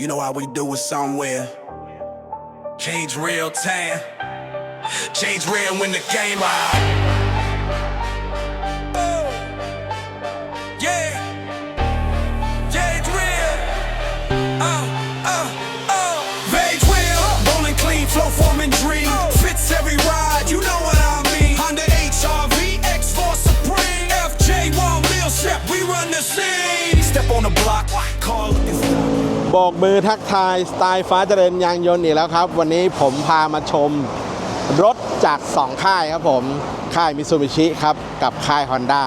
You know how we do it somewhere. Change real time. Change real when the game out. Stock. โบกมือทักทายสไตล์ฟ้าเจริญยางยนต์อีกแล้วครับ วันนี้ผมพามาชมรถจาก 2 ค่ายครับผม ค่ายมิซูบิชิครับ กับค่าย Honda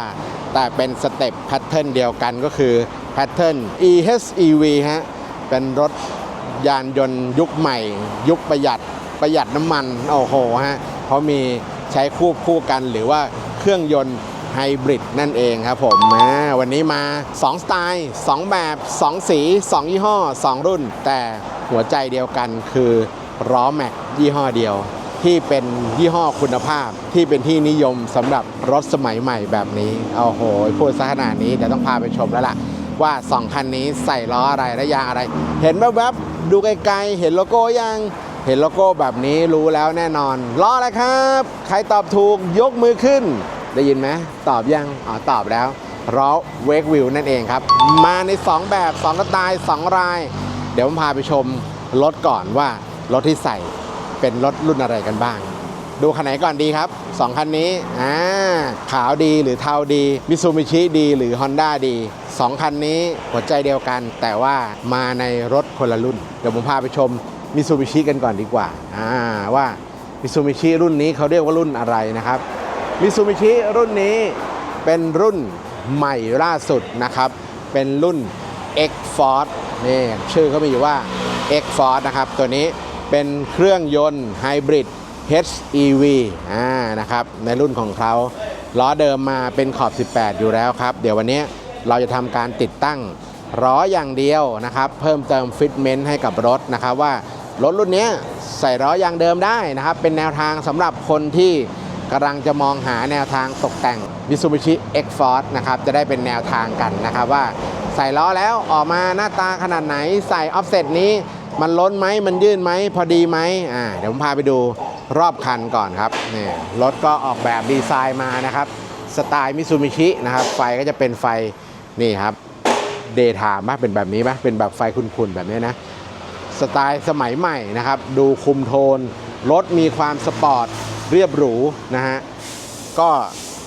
แต่เป็นสเต็ปแพทเทิร์นเดียวกันก็คือแพทเทิร์น EHEV ฮะ เป็นรถยานยนต์ยุคใหม่ ยุคประหยัดประหยัดน้ำมัน โอ้โหฮะเพราะมีใช้คู่คู่กันหรือว่าเครื่องยนต์ ไฮบริดนั่นเองครับผมวันนี้มา 2 สไตล์ 2 แบบ 2 สี 2 ยี่ห้อ 2 รุ่น แต่หัวใจเดียวกันคือล้อแม็กยี่ห้อเดียวที่เป็นยี่ห้อคุณภาพที่เป็นที่นิยมสำหรับรถสมัยใหม่แบบนี้โอ้โหพูดซะขนาดนี้เดี๋ยวต้องพาไปชมแล้วล่ะ ว่า 2 คันนี้ใส่ล้ออะไรและยางอะไร เห็นแวบๆดูไกลๆเห็นโลโก้ยังเห็นโลโก้แบบนี้รู้แล้วแน่นอนล้ออะไรครับ ใครตอบถูกยกมือขึ้น ได้ยินไหมตอบยังอ๋อตอบแล้วล้อเวกวิวนั่นเองครับ มาใน 2 แบบ2สไตล์2ราย เดี๋ยวผมพาไปชมรถก่อนว่ารถที่ใส่เป็นรถรุ่นอะไรกันบ้าง ดูคันไหนก่อนดีครับ 2 คันนี้อ่าขาวดีหรือเทาดีมิซูมิชิดีหรือ Honda ดี 2 คันนี้หัวใจเดียวกัน แต่ว่ามาในรถคนละรุ่น เดี๋ยวผมพาไปชมมิซูบิชิกันก่อนดีกว่าอ่าว่ามิซูบิชิรุ่นนี้เขาเรียกว่ารุ่นอะไรนะครับ มิซูบิชิรุ่นนี้เป็นรุ่นใหม่ล่าสุดนะครับ เป็นรุ่น X Force นี่ชื่อเขามีอยู่ว่า X Force นะครับ ตัวนี้เป็นเครื่องยนต์ไฮบริด HEV อ่านะครับในรุ่นของเขาล้อเดิมมาเป็นขอบ 18 อยู่แล้วครับ เดี๋ยววันนี้เราจะทำการติดตั้งล้ออย่างเดียวนะครับ เพิ่มเติมฟิตเมนต์ให้กับรถนะครับว่ารถรุ่นนี้ใส่ล้อยางเดิมได้นะครับ เป็นแนวทางสำหรับคนที่ กำลังจะมองหาแนวทางตกแต่ง Mitsubishi X-Force นะครับจะได้เป็นแนวทางกันนะครับว่าใส่ล้อแล้วออกมาหน้าตาขนาดไหนใส่ออฟเซตนี้มันล้นไหมมันยื่นไหมพอดีไหมอ่าเดี๋ยวผมพาไปดูรอบคันก่อนครับนี่รถก็ออกแบบดีไซน์มานะครับสไตล์มิซูมิชินะครับไฟก็จะเป็นไฟนี่ครับเดย์ไทม์ป่ะเป็นแบบนี้ป่ะเป็นแบบไฟคุณๆแบบนี้นะสไตล์สมัยใหม่นะครับ ดูคุมโทน รถมีความสปอร์ต เรียบหรูนะฮะก็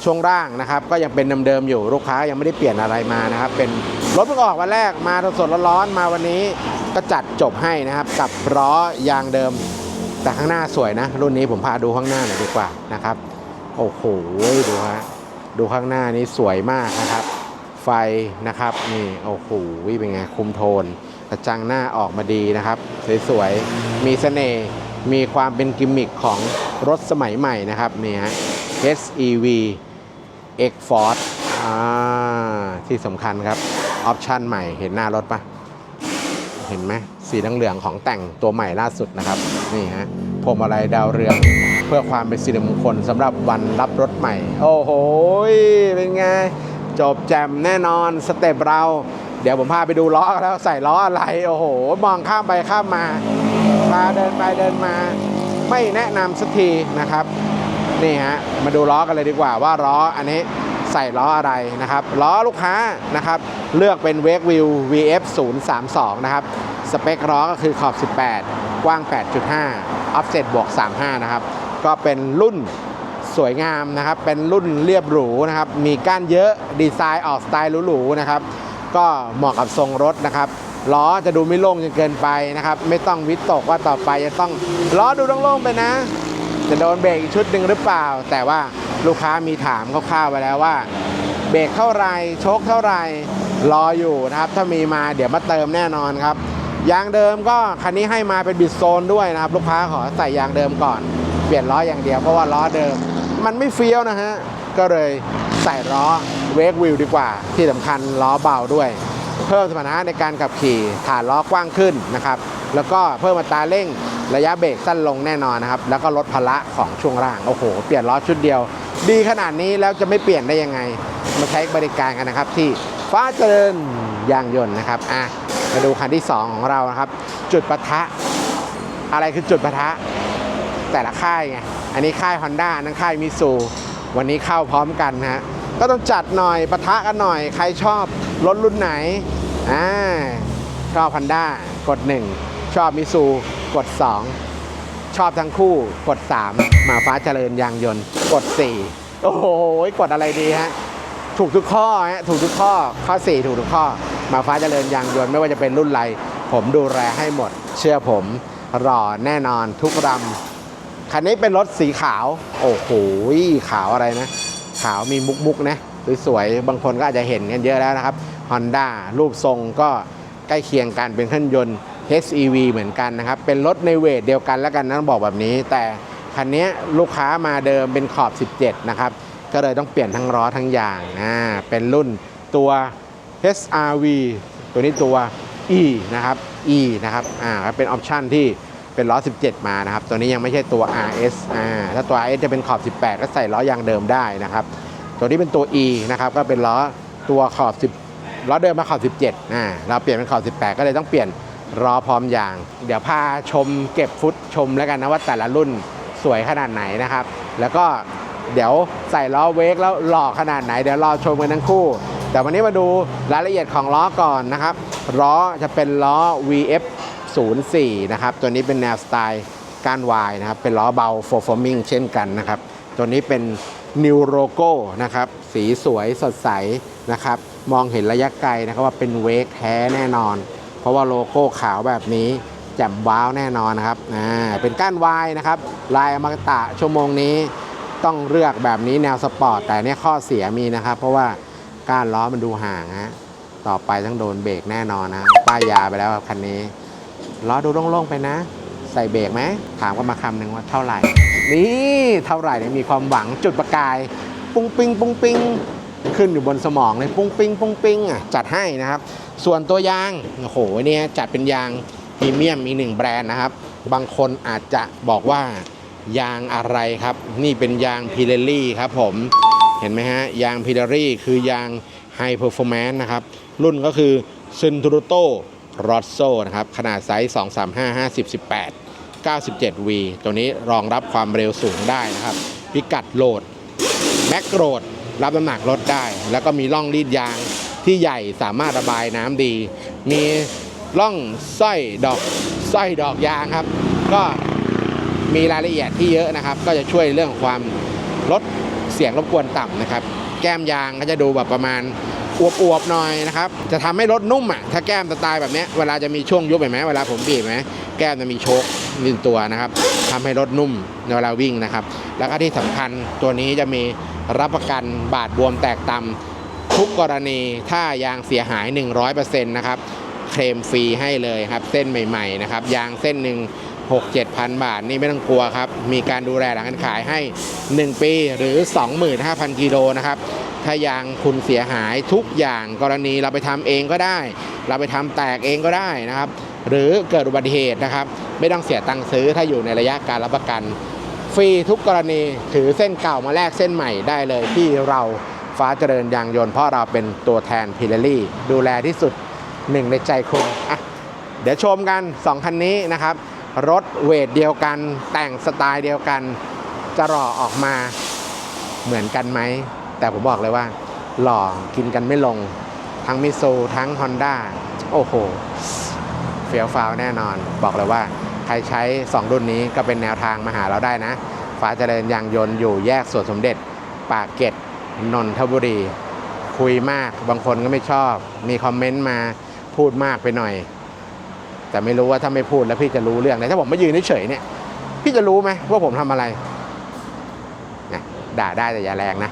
ช่วงร่างนะครับ ก็ยังเป็นเดิมๆอยู่ลูกค้ายังไม่ได้เปลี่ยนอะไรมานะครับ เป็นรถเพิ่งออกวันแรกมาสดๆร้อนๆมาวันนี้ก็จัดจบให้นะครับกับล้อยางเดิม แต่ข้างหน้าสวยนะ รุ่นนี้ผมพาดูข้างหน้าหน่อยดีกว่านะครับ โอ้โหดูฮะดูข้างหน้านี้สวยมากนะครับ ไฟนะครับนี่โอ้โหเป็นไงคุมโทนกระจังหน้าออกมาดีนะครับ สวยๆมีเสน่ห์มีความเป็นกิมมิคของ รถสมัยใหม่นะครับนี่ฮะ SEV X Force อ่าที่สำคัญครับ ออปชันใหม่เห็นหน้ารถปะเห็นไหมสีเหลืองของแต่งตัวใหม่ล่าสุดนะครับ นี่ฮะพวงมาลัยดาวเรือง เพื่อความเป็นสิริมงคลสำหรับวันรับรถใหม่ โอ้โห เป็นไง จบแจมแน่นอนสเต็ปเรา เดี๋ยวผมพาไปดูล้อแล้วใส่ล้ออะไร โอ้โห มองข้ามไปข้ามมาพาเดินไปเดินมา ไม่แนะนำสักทีนะครับนี่ฮะมาดูล้อกันเลยดีกว่าว่าล้ออันนี้ใส่ล้ออะไรนะครับล้อลูกค้านะครับเลือกเป็น w a k e w h e e l VF 0 3 2นะครับสเปคล้อก็คือขอบ 18 กว้าง 8.5 offset บวก 35 นะครับ ก็เป็นรุ่นสวยงามนะครับ เป็นรุ่นเรียบหรูนะครับ มีก้านเยอะดีไซน์ออกสไตล์หรูๆนะครับ ก็เหมาะกับทรงรถนะครับ ล้อจะดูไม่โล่งจนเกินไปนะครับ ไม่ต้องวิตกว่าต่อไปจะต้องล้อดูโล่งๆไปนะ จะโดนเบรกอีกชุดหนึ่งหรือเปล่า แต่ว่าลูกค้ามีถามคร่าวๆไปแล้วว่าเบรกเท่าไรโชคเท่าไรรออยู่นะครับ ถ้ามีมาเดี๋ยวมาเติมแน่นอนครับยางเดิมก็คันนี้ให้มาเป็นบิดโซนด้วยนะครับ ลูกค้าขอใส่ยางเดิมก่อน เปลี่ยนล้ออย่างเดียวเพราะว่าล้อเดิม มันไม่เฟี้ยวนะฮะก็เลยใส่ล้อเวกวิวดีกว่า ที่สำคัญล้อเบาด้วย เพิ่มสมรรถนะในการขับขี่ฐานล้อกว้างขึ้นนะครับแล้วก็เพิ่มอัตราเร่งระยะเบรกสั้นลงแน่นอนนะครับแล้วก็ลดภาระของช่วงล่างโอ้โห เปลี่ยนล้อชุดเดียว ดีขนาดนี้แล้วจะไม่เปลี่ยนได้ยังไง มาใช้บริการกันนะครับที่ฟ้าเจริญยางยนต์นะครับอะมาดูคันที่ 2 ของเรานะครับ จุดปะทะ อะไรคือจุดปะทะ แต่ละค่ายไงอันนี้ค่าย Honda อันนั้นค่ายมิซูวันนี้เข้าพร้อมกันนะฮะก็ต้องจัดหน่อยปะทะกันหน่อย ใครชอบ รถรุ่นไหนอ่าชอบ Honda กด 1 ชอบมิซูกด 2 ชอบทั้งคู่กด 3 มาฟ้าเจริญยางยนต์ กด 4 โอ้โหกดอะไรดีฮะถูกทุกข้อฮะถูกทุกข้อข้อ 4 ถูกทุกข้อ มาฟ้าเจริญยางยนต์ไม่ว่าจะเป็นรุ่นไร ผมดูแลให้หมด เชื่อผมรอแน่นอนทุกรำคันนี้เป็นรถสีขาว โอ้โหขาวอะไรนะ ขาวมีมุกมุกนะ สวยๆบางคนก็อาจจะเห็นกันเยอะแล้วนะครับ Honda รูปทรงก็ใกล้เคียงกันเป็นเครื่องยนต์ HEV เหมือนกันนะครับ เป็นรถในเวทเดียวกันแล้วกันนะต้องบอกแบบนี้ แต่คันนี้ลูกค้ามาเดิมเป็นขอบ 17 นะครับ ก็เลยต้องเปลี่ยนทั้งล้อทั้งยางอ่าเป็นรุ่นตัว SRV ตัวนี้ตัว E นะครับ E นะครับอ่าเป็นออปชันที่เป็นล้อ 17 มานะครับ ตัวนี้ยังไม่ใช่ตัว RS อ่าถ้าตัว RS จะเป็นขอบ 18 ก็ใส่ล้อยางเดิมได้นะครับ ตัวนี้เป็นตัว E นะครับก็เป็นล้อตัวขอบ 10ล้อเดิมมาขอบ 17อ่าเราเปลี่ยนเป็นขอบ 18 ก็เลยต้องเปลี่ยนล้อพร้อมยาง เดี๋ยวพาชมเก็บฟุตชมแล้วกันนะว่าแต่ละรุ่นสวยขนาดไหนนะครับ แล้วก็เดี๋ยวใส่ล้อเวกแล้วหล่อขนาดไหนเดี๋ยวรอชมกันทั้งคู่ แต่วันนี้มาดูรายละเอียดของล้อก่อนนะครับล้อจะเป็นล้อ VF 04นะครับตัวนี้เป็นแนวสไตล์ก้านวายนะครับเป็นล้อเบา f o r f o r m i n g เช่นกันนะครับตัวนี้เป็น New Logo นะครับสีสวยสดใสนะครับมองเห็นระยะไกลนะครับว่าเป็นเวกแท้แน่นอน เพราะว่าโลโก้ขาวแบบนี้แจ่มว้าวแน่นอนนะครับอ่าเป็นก้านวายนะครับลายอมตะชั่วโมงนี้ต้องเลือกแบบนี้แนวสปอร์ตแต่เนี่ยข้อเสียมีนะครับ เพราะว่าก้านล้อมันดูห่างฮะต่อไปต้องโดนเบรกแน่นอนนะป้ายยาไปแล้วครับคันนี้ล้อดูโล่งๆไปนะ ใส่เบรกไหมถามกันมาคำหนึ่งว่าเท่าไหร่ นี่เท่าไหร่เนี่ยมีความหวังจุดประกาย ปุ้งปิงปุ้งปิงขึ้นอยู่บนสมองเลยปุ้งปิงปุ้งปิงอะจัดให้นะครับ ส่วนตัวยางโอ้โหเนี่ยจัดเป็นยางพรีเมียมอีกหนึ่งแบรนด์นะครับ บางคนอาจจะบอกว่ายางอะไรครับ นี่เป็นยางพิเรลี่ครับผมเห็นไหมฮะ ยางพิเรลี่คือยางไฮเพอร์ฟอร์แมนซ์นะครับ รุ่นก็คือซินทูโตรอ s โซนะครับ ขนาดไซส์ 235 50 18 97V ตัวนี้รองรับความเร็วสูงได้นะครับ พิกัดโหลด แม็กโรดรับน้ำหนักรถได้ แล้วก็มีร่องรีดยางที่ใหญ่สามารถระบายน้ำดี มีร่องสร้อยดอกสร้อยดอกยางครับ ก็มีรายละเอียดที่เยอะนะครับ ก็จะช่วยเรื่องความลดเสียงรบกวนต่ำนะครับ แก้มยางก็จะดูแบบประมาณอวบๆหน่อยนะครับ จะทำให้รถนุ่มอะ ถ้าแก้มสไตล์แบบนี้ เวลาจะมีช่วงยุบเห็นไหมเวลาผมบีบไหมแก้มจะมีโชค หนึ่งตัวนะครับทำให้รถนุ่มในเวลาวิ่งนะครับ แล้วก็ที่สำคัญตัวนี้จะมีรับประกันบาดบวมแตกตำทุกกรณีถ้ายางเสียหาย 100%นะครับเคลมฟรีให้เลยครับ เส้นใหม่ๆนะครับยางเส้นหนึ่ง6 7พันบาทนี่ไม่ต้องกลัวครับ มีการดูแลหลังการขายให้ 1 ปีหรือ 25,000 กิโลนะครับ ถ้ายางคุณเสียหายทุกอย่างกรณีเราไปทำเองก็ได้ เราไปทำแตกเองก็ได้นะครับ หรือเกิดอุบัติเหตุนะครับ ไม่ต้องเสียตังค์ซื้อถ้าอยู่ในระยะการรับประกัน ฟรีทุกกรณีถือเส้นเก่ามาแลกเส้นใหม่ได้เลยที่เราฟ้าเจริญยางยนต์เพราะเราเป็นตัวแทนพิเรลี่ ดูแลที่สุดหนึ่งในใจคุณอะเดี๋ยวชมกัน 2 คันนี้นะครับ รถเวทเดียวกัน แต่งสไตล์เดียวกัน จะหล่อออกมาเหมือนกันไหม แต่ผมบอกเลยว่า หล่อกินกันไม่ลง ทั้งมิโซทั้ง Honda โอ้โห เฟี้ยวฟ้าวแน่นอน บอกเลยว่าใครใช้ 2 รุ่นนี้ก็เป็นแนวทางมาหาเราได้นะ ฟ้าเจริญยางยนต์อยู่แยกสวนสมเด็จ ปากเกร็ดนนทบุรี คุยมากบางคนก็ไม่ชอบ มีคอมเมนต์มาพูดมากไปหน่อย แต่ไม่รู้ว่าถ้าไม่พูดแล้วพี่จะรู้เรื่องไหนถ้าผมไมายืนเฉยเนี่ย พี่จะรู้ไหมว่าผมทำอะไรนะด่าได้แต่อย่าแรงนะ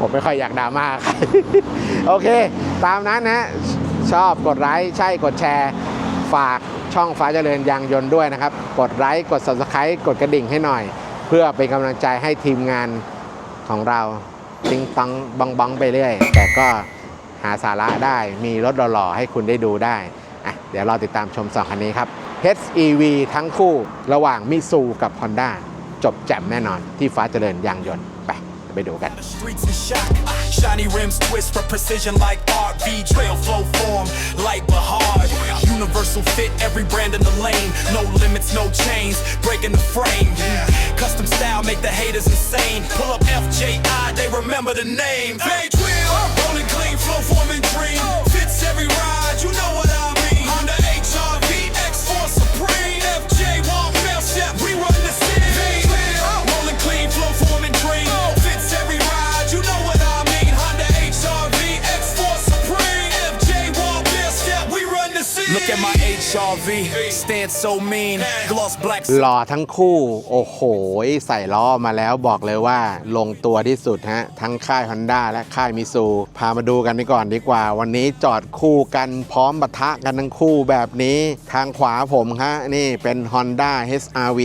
ผมไม่ค่อยอยากดรามาใครโอเค ตามนั้นนะชอบกดไลค์ใช่กดแชร์ ฝากช่องฟ้าเจริญยางยนต์ด้วยนะครับ กดไลค์กด subscribe กดกระดิ่งให้หน่อย เพื่อเป็นกำลังใจให้ทีมงานของเราติงตังบังบังไปเรื่อย แต่ก็หาสาระได้มีรถหล่อๆให้คุณได้ดูได้อะเดี๋ยวเราติดตามชมสองคันนี้ครับ HEV ทั้งคู่ระหว่างมิซูกับ Honda จบแจ่มแน่นอนที่ฟ้าเจริญยางยนต์ ไป ไปดูกัน The streets in shock. Shiny rims twist for precision like art. V trail flow form, light but hard. Universal fit, every brand in the lane. No limits, no chains, breaking the frame. Custom style make the haters insane. Pull up FJI, they remember the name. Page wheel, rolling clean, flow forming dream. Fits every ride, you know Look at my หล่อทั้งคู่ โอ้โห ใส่ล้อมาแล้วบอกเลยว่าลงตัวที่สุดฮะ ทั้งค่าย Honda และค่ายมิซูพามาดูกันไปก่อนดีกว่า วันนี้จอดคู่กันพร้อมปะทะกันทั้งคู่แบบนี้ ทางขวาผมฮะ นี่เป็น Honda HRV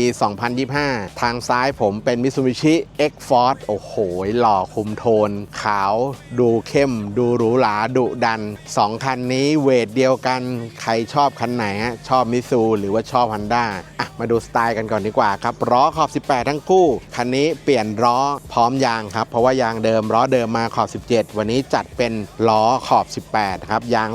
2025 ทางซ้ายผมเป็น Mitsubishi X-Force โอ้โห หล่อคุมโทน ขาว ดูเข้ม ดูหรูหราดุดัน 2 คันนี้เวทเดียวกัน ใครชอบคันไหนฮะชอบมิซูหรือว่าชอบวันด้าอะมาดูสไตล์กันก่อนดีกว่าครับล้อขอบ 18 ทั้งคู่ คันนี้เปลี่ยนล้อพร้อมยางครับ เพราะว่ายางเดิมล้อเดิมมาขอบ 17 วันนี้จัดเป็นล้อขอบ 18 ครับ ยาง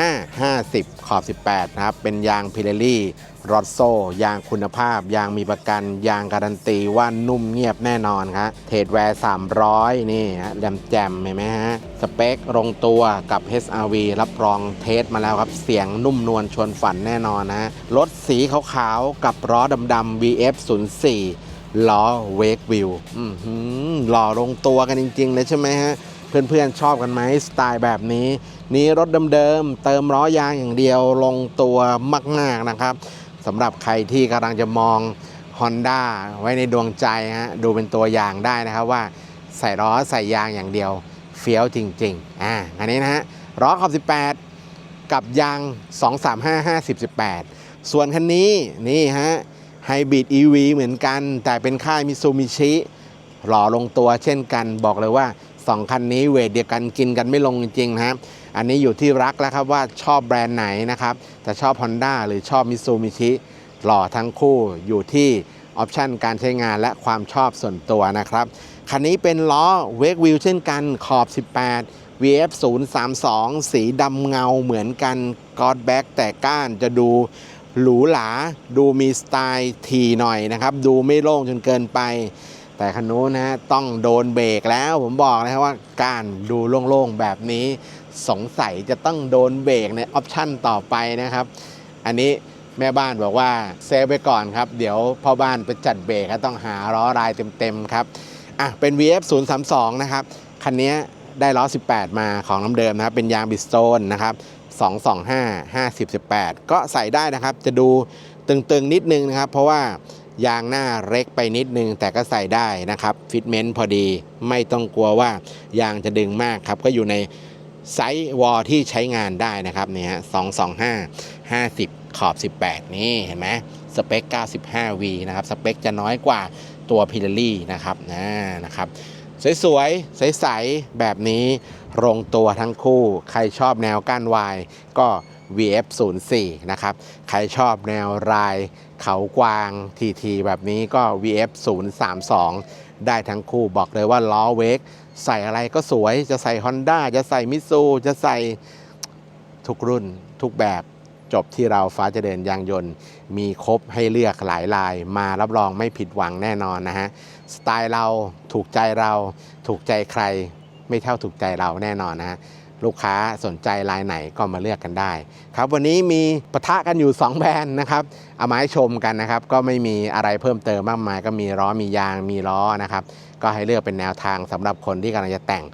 235 50 ขอบ 18 นะครับ เป็นยางพิเรลี่ รอดโซ่ยางคุณภาพ ยางมีประกัน ยางการันตีว่านุ่มเงียบแน่นอนครับเทรดแวร์ 300 นี่ฮะแรมแจมเห็นไหมฮะ สเปคลงตัวกับ HRV รับรองเทสมาแล้วครับ เสียงนุ่มนวลชวนฝันแน่นอนนะรถสีขาวๆ กับล้อดำๆ VF 04ล้อเวกวิวหล่อลงตัวกันจริงๆเลยใช่ไหมฮะเพื่อนๆ ชอบกันไหมสไตล์แบบนี้ นี่รถเดิมๆเติมล้อยางอย่างเดียวลงตัวมากๆนะครับ สำหรับใครที่กำลังจะมอง Honda ไว้ในดวงใจฮะดูเป็นตัวอย่างได้นะครับว่าใส่ล้อใส่ยางอย่างเดียวเฟี้ยวจริงๆอ่าอันนี้นะฮะล้อขอบ 18 กับยาง 235 50 18 ส่วนคันนี้นี่ฮะไฮบริด EV เหมือนกัน แต่เป็นค่ายมิซูมิชิหล่อลงตัวเช่นกันบอกเลยว่า 2 คันนี้เวทเดียวกันกินกันไม่ลงจริงๆนะอันนี้อยู่ที่รักแล้วครับว่าชอบแบรนด์ไหนนะครับจะชอบ Honda หรือชอบมิซูมิชิหล่อทั้งคู่อยู่ที่ออปชันการใช้งานและความชอบส่วนตัวนะครับ คันนี้เป็นล้อเวกวิวเช่นกันขอบ 18 VF 032 สีดำเงาเหมือนกันกอดแบ็กแต่ก้านจะดูหรูหราดูมีสไตล์ทีหน่อยนะครับ ดูไม่โล่งจนเกินไป แต่คันนู้นนะฮะต้องโดนเบรกแล้วผมบอกนะครับว่ากานดูโล่งๆแบบนี้ สงสัยจะต้องโดนเบรกในออปชั่นต่อไปนะครับ อันนี้แม่บ้านบอกว่าเซฟไปก่อนครับ เดี๋ยวพ่อบ้านไปจัดเบรกต้องหาล้อลายเต็มๆครับอะเป็น VF 0 3 2นะครับคันนี้ได้ล้อ 18 มาของน้ำเดิมนะครับ เป็นยางบิสโตนนะครับ225 50 18 ก็ใส่ได้นะครับ จะดูตึงๆนิดนึงนะครับ เพราะว่า ยางหน้าเล็กไปนิดนึง แต่ก็ใส่ได้นะครับฟิตเมนต์พอดีไม่ต้องกลัวว่ายางจะดึงมากครับ ก็อยู่ในไซส์วอลที่ใช้งานได้นะครับเนี่ยฮะ225 50ขอบ 18 นี่เห็นไหมสเปค 95V นะครับ สเปคจะน้อยกว่าตัวพิลลี่นะครับนะนะครับ สวยๆ ใสๆ แบบนี้ลงตัวทั้งคู่ ใครชอบแนวก้านวายก็ VF 0 4 นะครับ ใครชอบแนวราย เขากวางทีทีแบบนี้ก็ VF 0 3 2 ได้ทั้งคู่บอกเลยว่าล้อเวกใส่อะไรก็สวยจะใส่ Honda จะใส่มิซูจะใส่ทุกรุ่นทุกแบบจบที่เราฟ้าเจริญยางยนต์ มีครบให้เลือกหลายลาย มารับรองไม่ผิดหวังแน่นอนนะฮะ สไตล์เราถูกใจเราถูกใจใคร ไม่เท่าถูกใจเราแน่นอนนะฮะ ลูกค้าสนใจลายไหนก็มาเลือกกันได้ ครับวันนี้มีปะทะกันอยู่ 2 แบรนด์นะครับเอามาให้ชมกันนะครับ ก็ไม่มีอะไรเพิ่มเติมมากมาย ก็มีล้อมียางมีล้อนะครับ ก็ให้เลือกเป็นแนวทางสำหรับคนที่กำลังจะแต่ง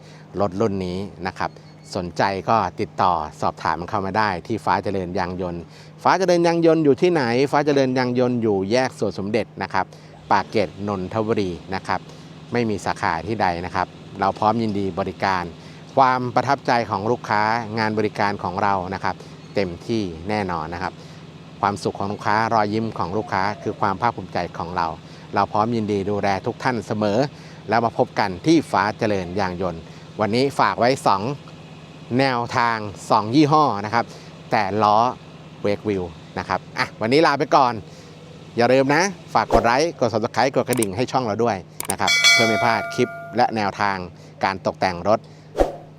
รถรุ่นนี้นะครับสนใจก็ติดต่อสอบถามเข้ามาได้ที่ฟ้าเจริญยางยนต์ ฟ้าเจริญยางยนต์อยู่ที่ไหน ฟ้าเจริญยางยนต์อยู่แยกสวนสมเด็จนะครับปากเกร็ดนนทบุรีนะครับ ไม่มีสาขาที่ใดนะครับ เราพร้อมยินดีบริการ ความประทับใจของลูกค้างานบริการของเรานะครับ เต็มที่แน่นอนนะครับ ความสุขของลูกค้ารอยยิ้มของลูกค้า คือความภาคภูมิใจของเรา เราพร้อมยินดีดูแลทุกท่านเสมอ แล้วมาพบกันที่ฟ้าเจริญยางยนต์ วันนี้ฝากไว้ 2 แนวทาง 2 ยี่ห้อนะครับ แต่ล้อเวกวิวนะครับอะวันนี้ลาไปก่อน อย่าลืมนะ ฝากกดไลค์กด subscribe กดกระดิ่งให้ช่องเราด้วยนะครับ เพื่อไม่พลาดคลิปและแนวทางการตกแต่งรถ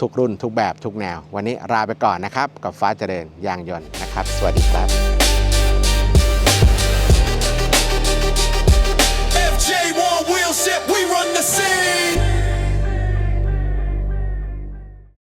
ทุกรุ่น ทุกแบบทุกแนว วันนี้ลาไปก่อนนะครับ กับฟ้าเจริญยางยนต์นะครับ สวัสดีครับ